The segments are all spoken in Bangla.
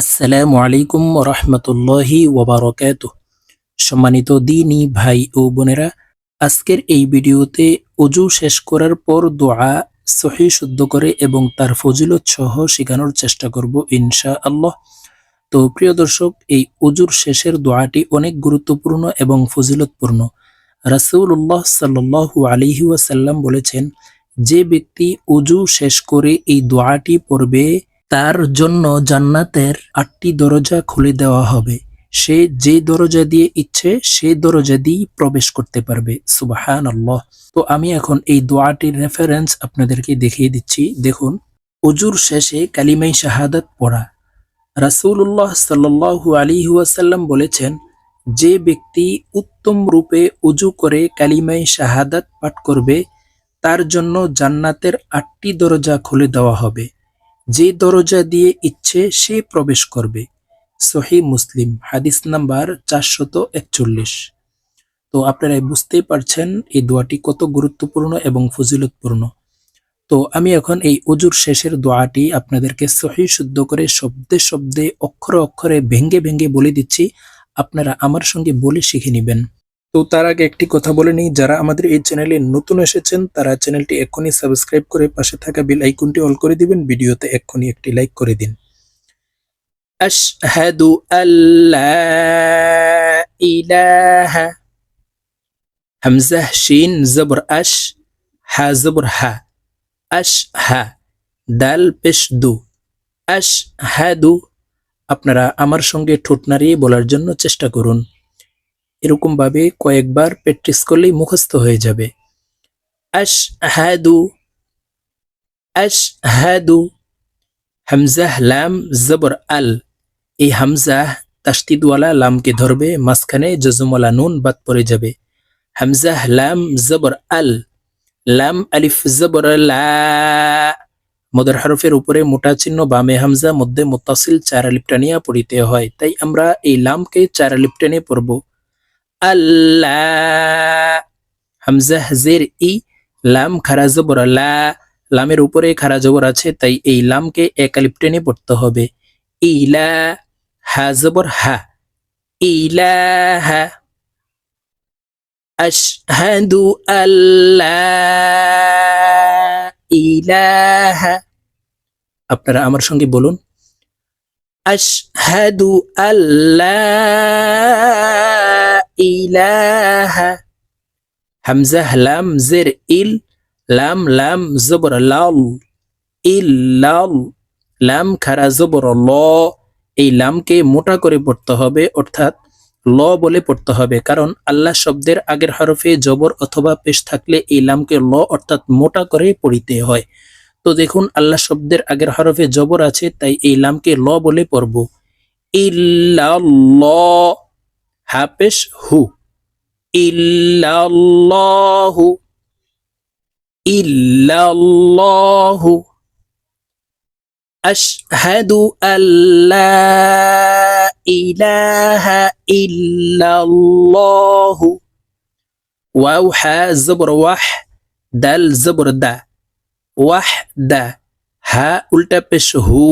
আসসালামু আলাইকুম রহমতুল্লাহি ওবরকাত সম্মানিত দিনী ভাই ও বোনেরা, আজকের এই ভিডিওতে অজু শেষ করার পর দোয়া সহি শুদ্ধ করে এবং তার ফজিলত সহ শেখানোর চেষ্টা করব ইনশা আল্লাহ তো প্রিয় দর্শক, এই অজুর শেষের দোয়াটি অনেক গুরুত্বপূর্ণ এবং ফজিলতপূর্ণ। রাসৌল্লাহ সাল্লু আলিহি ওয়াসাল্লাম বলেছেন, যে ব্যক্তি অজু শেষ করে এই দোয়াটি পড়বে তার জন্য জান্নাতের আটটি দরজা খুলে দেওয়া হবে। সে যে দরজা দিয়ে ইচ্ছে, সে দরজা দিয়ে প্রবেশ করতে পারবে। সুবাহান আল্লাহ তো আমি এখন এই দোয়াটির রেফারেন্স আপনাদেরকে দেখিয়ে দিচ্ছি। দেখুন অজুর শেষে কালিমাই শাহাদাত পড়া। রাসূলুল্লাহ সাল্লু আলী ওয়াসাল্লাম বলেছেন, যে ব্যক্তি উত্তম রূপে উজু করে কালিমাই শাহাদাত পাঠ করবে, তার জন্য জান্নাতের আটটি দরজা খুলে দেওয়া হবে। যে দরজা দিয়ে ইচ্ছে, সে প্রবেশ করবে। সহি মুসলিম, হাদিস নাম্বার চারশত একচল্লিশ। তো আপনারা বুঝতেই পারছেন এই দোয়াটি কত গুরুত্বপূর্ণ এবং ফজিলতপূর্ণ। তো আমি এখন এই অজুর শেষের দোয়াটি আপনাদেরকে সহি শুদ্ধ করে শব্দে শব্দে, অক্ষরে অক্ষরে, ভেঙ্গে ভেঙ্গে বলে দিচ্ছি। আপনারা আমার সঙ্গে বলে শিখে নেবেন। তো তার আগে একটি কথা বলে নিই, যারা আমাদের এই চ্যানেলে নতুন এসেছেন, তারা চ্যানেলটি এক্ষুনি সাবস্ক্রাইব করে পাশে থাকা বেল আইকনটি অল করে দিবেন, ভিডিওতে এক্ষুনি একটি লাইক করে দিন। আশহাদু আল্লাহ ইলাহা হামজা শিন জবর আশ, হা জবর হা, আশ হা, দাল পেশ দু, আশ হাদু আপনারা আমার সঙ্গে ঠোঁট নাড়িয়ে বলার জন্য চেষ্টা করুন। এরকম ভাবে কয়েকবার প্র্যাকটিস করলেই মুখস্থ হয়ে যাবে। আশ হাদু আশ হাদু হামজাহ লাম, জবর, আল। এই হামজাহ তাস্তিদওয়ালা লামকে ধরবে, মাঝখানে জজমওয়ালা নুন বাদ পড়ে যাবে। হামজাহ লাম, জবর, আল। লাম, আলিফ, জবর মদর হরফের উপরে মোটা চিহ্ন বামে হামজা, মধ্যে মোতাসিল চার আলিফ টানিয়া পড়িতে হয়। তাই আমরা এই লামকে চার আলিফ টেনে পড়ব। আল্লাহ হামজা জের ই লাম খারা জবর লামের উপরে খারা জবর আছে, তাই এই লামকে একালিপ পড়তে হবে। ইলা হা জবর হা ইলাহা আশহাদু আল্লাহ ইলাহা আপনারা আমার সঙ্গে বলুন। আশহাদু আল্লাহ ইলাহা হামজাহ লাম জের ইল লাম লাম জবর লাল ইল লাল লাম খারা জবর ল এই লামকে মোটা করে পড়তে হবে, অর্থাৎ ল বলে পড়তে হবে। কারণ আল্লাহ শব্দের আগের হরফে জবর অথবা পেশ থাকলে এই লামকে ল অর্থাৎ মোটা করে পড়িতে হয়। তো দেখুন, আল্লাহ শব্দের আগের হরফে জবর আছে, তাই এই লামকে ল বলে পড়ব। ইল্লাল্লাহ। হাপেশ হু ইল্লাল্লাহু ইল্লাল্লাহু আশহাদু আল্লা ইলাহা ইল্লাল্লাহু ওয়াও হা জবর ওয়াহ দাল জবর দা ওয়াহ দা হা উল্টা পেশ হু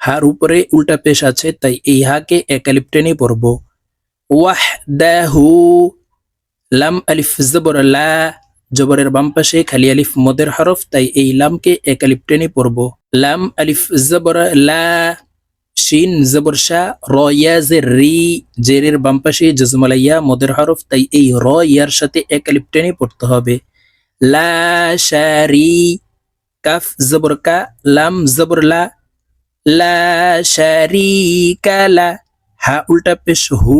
হার উপরে উল্টা পেশ আছে তাই এই হাকে একালিপ টেনে পড়ব ওয়াহ দা হু লাম আলিফ, জবর লা, জবরের বাম পাশে খালি আলিফ, মদের হরফ, তাই এই লামকে একালিপ টেনে পড়ব। লাম আলিফ, জবর লা, শিন, জবর শাহ র, ইয়া, জে, রি, জেরের বাম পাশে জজমালাইয়া মদের হরফ, তাই এই র, ইয়ার সাথে একালিপ টেনে পড়তে হবে। লা শারি কাফ, জবর কা, লাম, জবর লা লা শারিকা লা। হা উল্টা পেশ, হু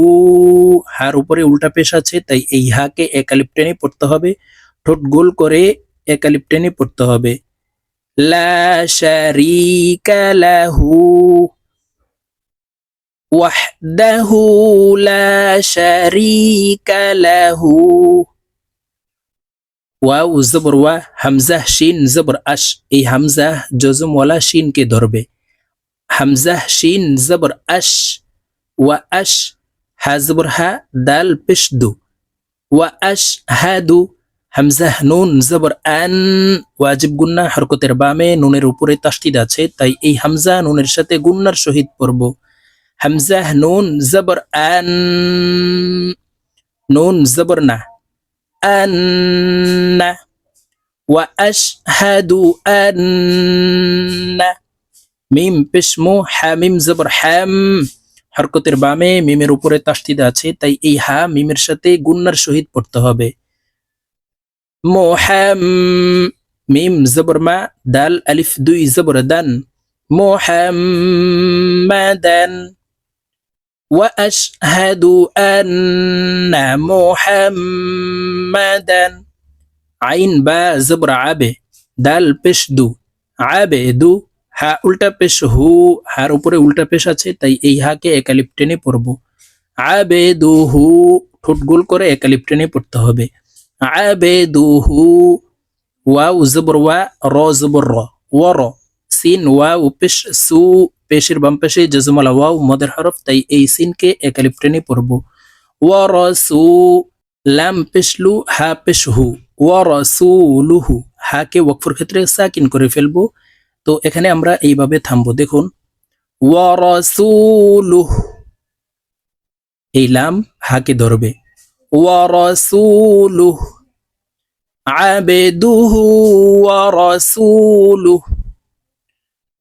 হার উপরে উল্টা পেশ আছে, তাই এই হাকে একালিপ পড়তে হবে। ঠোঁট গোল করে একালিপ টেনে পড়তে হবে। লা লাহু ওয়াহদাহু লা শারিকা লাহু। ওয়াও, জবর ওয়া হামজা শিন, জবর আশ, এই হামজা জজমওয়ালা শিনকে ধরবে। হামজা শিন, জবর আশ ওয়া আশ হা জবর হা দাল পেশ দু ওয়া আশ হা দু হামজাহ নুন জবর আন ওয়াজিব গুন্না হরকতের বামে নুনের উপরে তাস্তিদ আছে তাই এই হামজা নুনের সাথে গুন্নার সহিত পড়ব হামজাহ নুন জবর আন নুন জবর না ওয়া আশহাদু আন্না মিম পেশমু হামিম জবর হ্যাম হরকতের বামে মিমের উপরে তাস্তিদ আছে তাই এই হা মিমের সাথে গুন্নার সহিত পড়তে হবে মোহাম মিম জবর মা দাল আলিফ দুই জবর দান মোহাম্মাদান وأشهد أن محمدا عين با زبر عبه দাল পেশ দু আবে দু হা উল্টা পেশ, হু হার উপরে উল্টা পেশ আছে, তাই এই হাকে একালিপ টেনে পড়ব। আবে দু হু, ঠোঁট গোল করে একালিপ টেনে পড়তে হবে। আবে দু হু, ওয়াও, জবর, ওয়া, র, জবর, র, ওয়া, র, সিন, ওয়াও, পেশ, সু, পেশের বাম পাশে জজমালা ওয়াও, মদের হরফ, তাই এই সিনকে একালিপ টেনে পড়ব। ওয়া, র, সু, লাম পেশলু হা, পেশ, হু, ওয়া, র, সু লুহু হাকে ওয়াকফুর ক্ষেত্রে সাকিন করে ফেলব। তো এখানে আমরা এইভাবে থামবো দেখুন ওয়া র সু লুহ এই লাম হাকে ধরবে ওয়া র সু লুহ عبده ورسوله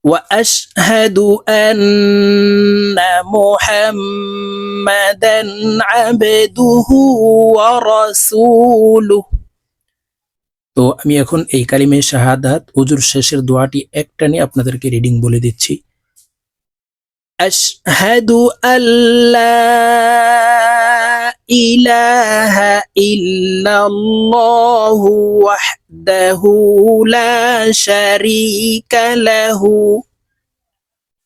واشهد ان محمدا عبده ورسوله তো আমি এখন এই কালিমে শাহাদাত উজুর শেষের দোয়াটি একটানে আপনাদেরকে রিডিং বলে দিচ্ছি আশহাদু আল্লাহ ইলাহা ইল্লাল্লাহু ওয়াহদাহু লা শারীকা লাহু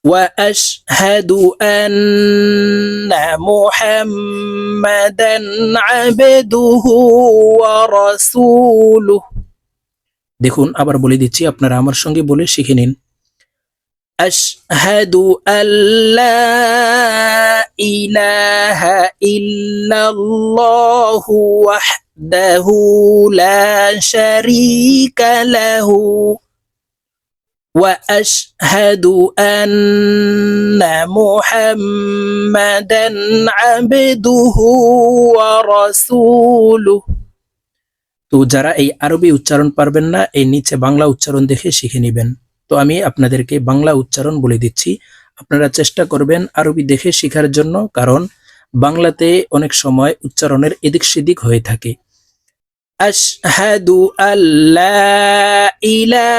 واشهد ان محمدا عبده ورسوله দেখুন আবার বলে দিচ্ছি আপনারা আমার সঙ্গে বলে শিখে নিন আশহাদু আল্লা ইলাহা ইল্লাল্লাহু ওয়াহদাহু লা শারীকা লাহু واشهد ان محمدا عبده ورسوله তো যারা এই আরবি উচ্চারণ পারবেন না, এই নিচে বাংলা উচ্চারণ দেখে শিখে নেবেন। তো আমি আপনাদেরকে বাংলা উচ্চারণ বলে দিচ্ছি। আপনারা চেষ্টা করবেন আরবি দেখে শেখার জন্য, কারণ বাংলাতে অনেক সময় উচ্চারণের এদিক সেদিক হয়ে থাকে। আশহাদু আল্লা লা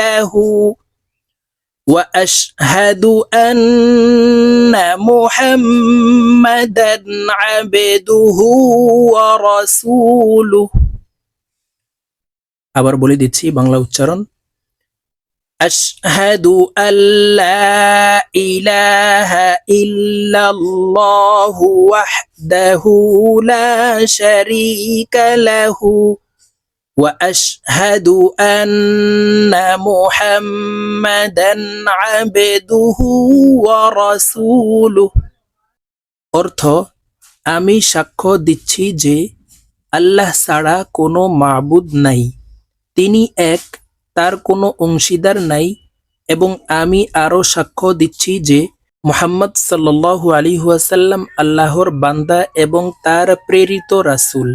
লাহু। وأشهد أن محمدا عبده ورسوله. আবার বলে দিচ্ছি বাংলা উচ্চারণ। أشهد أن لا إله إلا الله وحده لا شريك له واشهد ان محمدا عبده ورسوله অর্থ আমি সাক্ষ্য দিচ্ছি যে আল্লাহ ছাড়া কোনো মাবুদ নাই তিনি এক তার কোনো অংশীদার নাই এবং আমি আরও সাক্ষ্য দিচ্ছি যে মুহাম্মদ সাল্লাল্লাহু আলী ওয়াসাল্লাম আল্লাহর বান্দা এবং তার প্রেরিত রাসূল